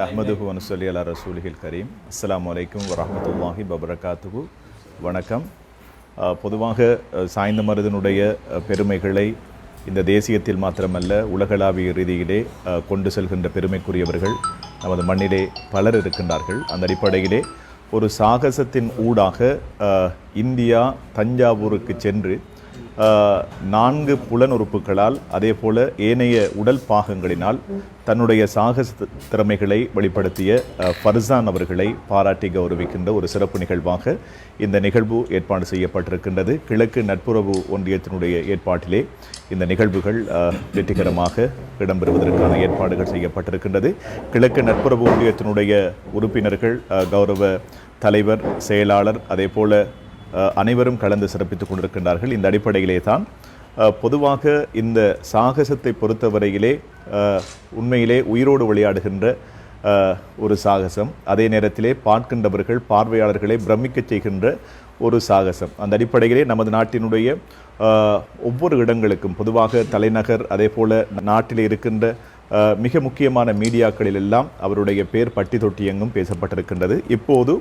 நஹ்மதுஹு வனுசல்லி அலா ரசூலிஹில் கரீம் அஸ்லாம் அலைக்கும் வரமத்துல்லாஹி பபரகாத்துகு வணக்கம். பொதுவாக சாய்ந்த மருதனுடைய பெருமைகளை இந்த தேசியத்தில் மாத்திரமல்ல உலகளாவிய ரீதியிலே கொண்டு செல்கின்ற பெருமைக்குரியவர்கள் நமது மண்ணிலே பலர் இருக்கின்றார்கள். அந்த அடிப்படையிலே ஒரு சாகசத்தின் ஊடாக இந்தியா தஞ்சாவூருக்கு சென்று நான்கு புலனுறுப்புகளால் அதே போல ஏனைய உடல் பாகங்களினால் தன்னுடைய சாகச திறமைகளை வெளிப்படுத்திய ஃபர்சான் அவர்களை பாராட்டி கௌரவிக்கின்ற ஒரு சிறப்பு நிகழ்வாக இந்த நிகழ்வு ஏற்பாடு செய்யப்பட்டிருக்கின்றது. கிழக்கு நட்புறவு ஒன்றியத்தினுடைய ஏற்பாட்டிலே இந்த நிகழ்வுகள் வெற்றிகரமாக இடம்பெறுவதற்கான ஏற்பாடுகள் செய்யப்பட்டிருக்கின்றது. கிழக்கு நட்புறவு ஒன்றியத்தினுடைய உறுப்பினர்கள் கௌரவ தலைவர் செயலாளர் அதே போல அனைவரும் கலந்து சிறப்பித்துக் கொண்டிருக்கின்றார்கள். இந்த அடிப்படையிலே தான் பொதுவாக இந்த சாகசத்தை பொறுத்தவரையிலே உண்மையிலே உயிரோடு விளையாடுகின்ற ஒரு சாகசம். அதே நேரத்திலே பார்க்கின்றவர்கள் பார்வையாளர்களை பிரமிக்கச் செய்கின்ற ஒரு சாகசம். அந்த அடிப்படையிலே நமது நாட்டினுடைய ஒவ்வொரு இடங்களுக்கும் பொதுவாக தலைநகர் அதே போல் நாட்டில் இருக்கின்ற மிக முக்கியமான மீடியாக்களில் எல்லாம் அவருடைய பேர் பட்டி தொட்டி எங்கும் பேசப்பட்டிருக்கின்றது. இப்போது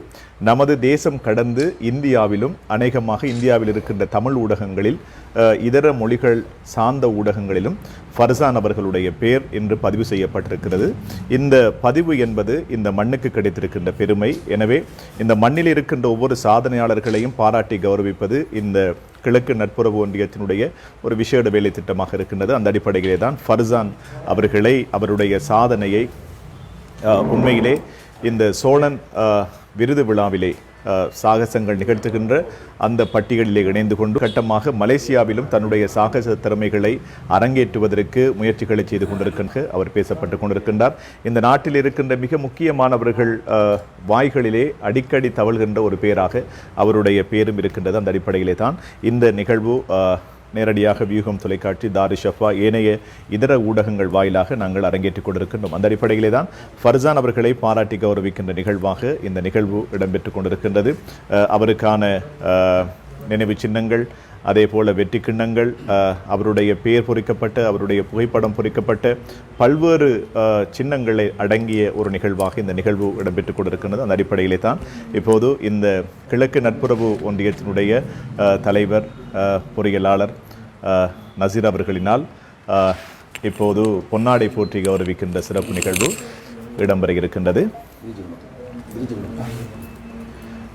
நமது தேசம் கடந்து இந்தியாவிலும் அநேகமாக இந்தியாவில் இருக்கின்ற தமிழ் ஊடகங்களில் இதர மொழிகள் சார்ந்த ஊடகங்களிலும் ஃபர்சான் அவர்களுடைய பேர் என்று பதிவு செய்யப்பட்டிருக்கிறது. இந்த பதிவு என்பது இந்த மண்ணுக்கு கிடைத்திருக்கின்ற பெருமை. எனவே இந்த மண்ணில் இருக்கின்ற ஒவ்வொரு சாதனையாளர்களையும் பாராட்டி கௌரவிப்பது இந்த கிழக்கு நட்புறவு ஒன்றியத்தினுடைய ஒரு விசேட வேலை திட்டமாக இருக்கின்றது. அந்த அடிப்படையிலே தான் ஃபர்சான் அவர்களை அவருடைய சாதனையை உண்மையிலே இந்த சோழன் விருது விழாவிலே சாகசங்கள் நிகழ்த்துகின்ற அந்த பட்டியலிலே இணைந்து கொண்டு கட்டமாக மலேசியாவிலும் தன்னுடைய சாகச திறமைகளை அரங்கேற்றுவதற்கு முயற்சிகளை செய்து கொண்டிருக்கின்ற அவர் பேசப்பட்டு கொண்டிருக்கின்றார். இந்த நாட்டில் இருக்கின்ற மிக முக்கியமானவர்கள் வாய்களிலே அடிக்கடி தவழ்கின்ற ஒரு பேராக அவருடைய பேரும் இருக்கின்றது. அந்த அடிப்படையிலே தான் இந்த நிகழ்வு நேரடியாக வியூகம் தொலைக்காட்சி தாரி ஷஃபா ஏனைய இதர ஊடகங்கள் வாயிலாக நாங்கள் அரங்கேற்றிக் கொண்டிருக்கின்றோம். அந்த அடிப்படையிலே தான் ஃபர்சான் அவர்களை பாராட்டி கௌரவிக்கின்ற நிகழ்வாக இந்த நிகழ்வு இடம்பெற்றுக் கொண்டிருக்கின்றது. அஹ், அவருக்கான நினைவு சின்னங்கள் அதே போல வெற்றி கிண்ணங்கள் அவருடைய பெயர் பொறிக்கப்பட்டு அவருடைய புகைப்படம் பொறிக்கப்பட்டு பல்வேறு சின்னங்களை அடங்கிய ஒரு நிகழ்வாக இந்த நிகழ்வு இடம்பெற்றுக் கொண்டிருக்கின்றது. அந்த அடிப்படையிலே தான் இப்போது இந்த கிழக்கு நட்புறவு ஒன்றியத்தினுடைய தலைவர் பொறியியலாளர் நசீர் அவர்களினால் இப்போது பொன்னாடை போற்றி கௌரவிக்கின்ற சிறப்பு நிகழ்வு இடம்பெற இருக்கின்றது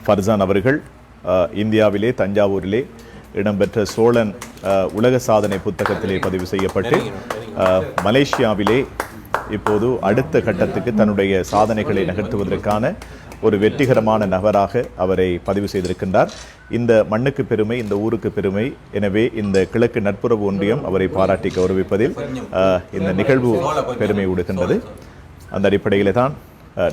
ஃபர்சான் அவர்கள் இந்தியாவிலே தஞ்சாவூரிலே இடம்பெற்ற சோழன் உலக சாதனை புத்தகத்திலே பதிவு செய்யப்பட்டு மலேசியாவிலே இப்போது அடுத்த கட்டத்துக்கு தன்னுடைய சாதனைகளை நகர்த்துவதற்கான ஒரு வெற்றிகரமான நபராக அவரை பதிவு செய்திருக்கின்றார். இந்த மண்ணுக்கு பெருமை இந்த ஊருக்கு பெருமை எனவே இந்த கிழக்கு நட்புறவு ஒன்றியம் அவரை பாராட்டி கௌரவிப்பதில் இந்த நிகழ்வு பெருமை விடுகின்றது அந்த அடிப்படையிலே தான்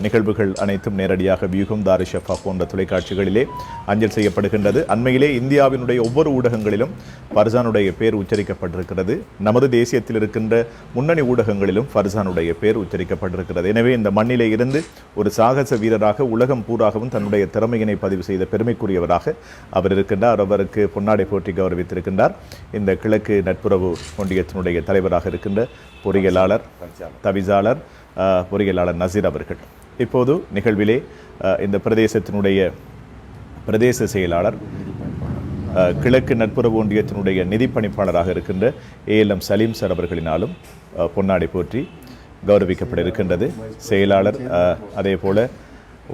நிகழ்வுகள் அனைத்தும் நேரடியாக வியூகம் தாரிஷஃபா போன்ற தொலைக்காட்சிகளிலே அஞ்சல் செய்யப்படுகின்றது. அண்மையிலே இந்தியாவினுடைய ஒவ்வொரு ஊடகங்களிலும் ஃபர்சானுடைய பேர் உச்சரிக்கப்பட்டிருக்கிறது. நமது தேசியத்தில் இருக்கின்ற முன்னணி ஊடகங்களிலும் ஃபர்சானுடைய பேர் உச்சரிக்கப்பட்டிருக்கிறது. எனவே இந்த மண்ணிலே இருந்து ஒரு சாகச வீரராக உலகம் பூராகவும் தன்னுடைய திறமையினை பதிவு செய்த பெருமைக்குரியவராக அவர் இருக்கின்றார். அவருக்கு பொன்னாடை போற்றி கௌரவித்திருக்கின்றார். இந்த கிழக்கு நட்புறவு ஒன்றியத்தினுடைய தலைவராக இருக்கின்ற பொறியியலாளர் தவிசாளர் பொறியியலாளர் நசீர் அவர்கள். இப்போது நிகழ்விலே இந்த பிரதேசத்தினுடைய பிரதேச செயலாளர் கிழக்கு நட்புறவு ஒன்றியத்தினுடைய நிதி பணிப்பாளராக இருக்கின்ற ஏஎல்எம் சலீம் சார் அவர்களினாலும் பொன்னாடை போற்றி கௌரவிக்கப்பட இருக்கின்றது. செயலாளர் அதே போல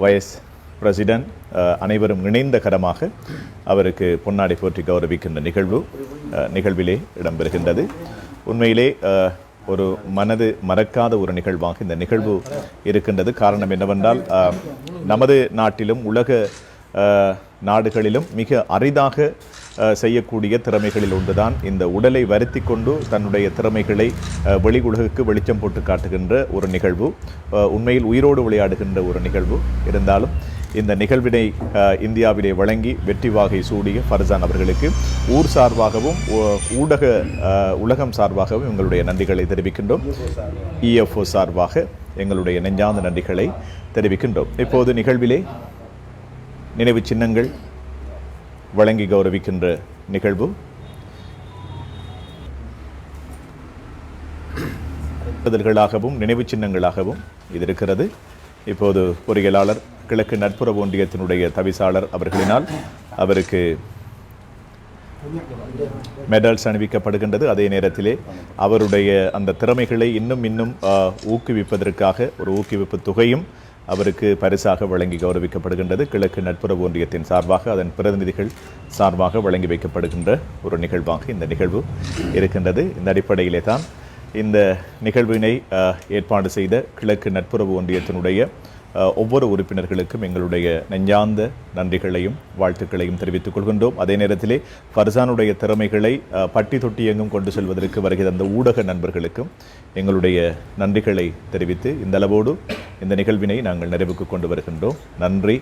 வயஸ் பிரசிடென்ட் அனைவரும் இணைந்த கரமாக அவருக்கு பொன்னாடை போற்றி கௌரவிக்கின்ற நிகழ்வு நிகழ்விலே இடம்பெறுகின்றது. உண்மையிலே ஒரு மனது மறக்காத ஒரு நிகழ்வாக இந்த நிகழ்வு இருக்கின்றது. காரணம் என்னவென்றால் நமது நாட்டிலும் உலக நாடுகளிலும் மிக அரிதாக செய்யக்கூடிய திறமைகளில் ஒன்றுதான் இந்த உடலை வருத்தி கொண்டு தன்னுடைய திறமைகளை வெளி உலகுக்கு வெளிச்சம் போட்டு காட்டுகின்ற ஒரு நிகழ்வு உண்மையில் உயிரோடு விளையாடுகின்ற ஒரு நிகழ்வு. இருந்தாலும் இந்த நிகழ்வினை இந்தியாவிலே வழங்கி வெற்றி வாகை சூடிய ஃபர்சான் அவர்களுக்கு ஊர் சார்பாகவும் ஊடக உலகம் சார்பாகவும் எங்களுடைய நன்றிகளை தெரிவிக்கின்றோம். இஎஃப்ஓ சார்பாக எங்களுடைய நெஞ்சார்ந்த நன்றிகளை தெரிவிக்கின்றோம். இப்போது நிகழ்விலே நினைவு சின்னங்கள் வழங்கி கௌரவிக்கின்ற நிகழ்வு. நினைவு சின்னங்களாகவும் இது இருக்கிறது. இப்போது பொறியியலாளர் கிழக்கு நட்புறவு ஒன்றியத்தினுடைய தவிசாளர் அவர்களினால் அவருக்கு மெடல்ஸ் அணிவிக்கப்படுகின்றது. அதே நேரத்திலே அவருடைய அந்த திறமைகளை இன்னும் இன்னும் ஊக்குவிப்பதற்காக ஒரு ஊக்குவிப்பு தொகையும் அவருக்கு பரிசாக வழங்கி கௌரவிக்கப்படுகின்றது. கிழக்கு நட்புறவு ஒன்றியத்தின் சார்பாக அதன் பிரதிநிதிகள் சார்பாக வழங்கி வைக்கப்படுகின்ற ஒரு நிகழ்வாக இந்த நிகழ்வு இருக்கின்றது. இந்த அடிப்படையிலே தான் இந்த நிகழ்வினை ஏற்பாடு செய்த கிழக்கு நட்புறவு ஒன்றியத்தினுடைய ஒவ்வொரு உறுப்பினர்களுக்கும் எங்களுடைய நெஞ்சார்ந்த நன்றிகளையும் வாழ்த்துக்களையும் தெரிவித்துக் கொள்கின்றோம். அதே நேரத்திலே ஃபர்சானுடைய திறமைகளை பட்டி தொட்டி எங்கும் கொண்டு செல்வதற்கு வருகை தந்த ஊடக நண்பர்களுக்கும் எங்களுடைய நன்றிகளை தெரிவித்து இந்த அளவோடு இந்த நிகழ்வினை நாங்கள் நிறைவுக்கு கொண்டு வருகின்றோம். நன்றி.